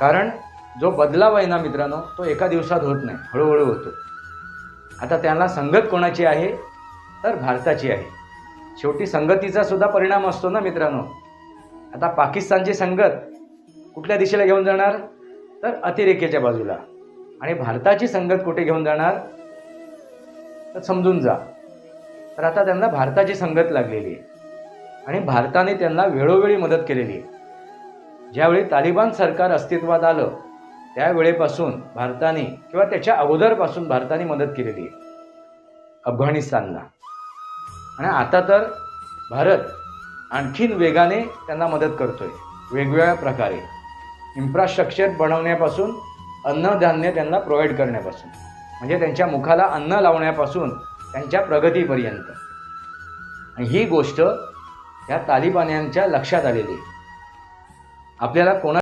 कारण जो बदलाव आहे ना मित्रांनो तो एका दिवसात होत नाही हळूहळू होतो. आता त्यांना संगत कोणाची आहे? तर भारताची आहे. शेवटी संगतीचा सुद्धा परिणाम असतो ना मित्रांनो. आता पाकिस्तानची संगत कुठल्या दिशेला घेऊन जाणार? तर अतिरेकेच्या बाजूला. आणि भारताची संगत कुठे घेऊन जाणार? तर समजून जा. तर आता त्यांना भारताची संगत लागलेली आहे. आणि भारताने त्यांना वेळोवेळी मदत केलेली आहे. ज्यावेळी तालिबान सरकार अस्तित्वात आलं त्यावेळेपासून भारताने किंवा त्याच्या अगोदरपासून भारताने मदत केलेली आहे. अफगाणिस्तानला. आणि आता तर भारत आणखीन वेगाने त्यांना मदत करतोय. वेगवेगळ्या प्रकारे. इन्फ्रास्ट्रक्चर बनवण्यापासून अन्नधान्य त्यांना प्रोव्हाइड करण्यापासून. म्हणजे त्यांच्या मुखाला अन्न लावण्यापासून त्यांच्या प्रगतीपर्यंत. ही गोष्ट या तालिबान्यांच्या लक्षात आलेली आहे. आपल्याला कोणा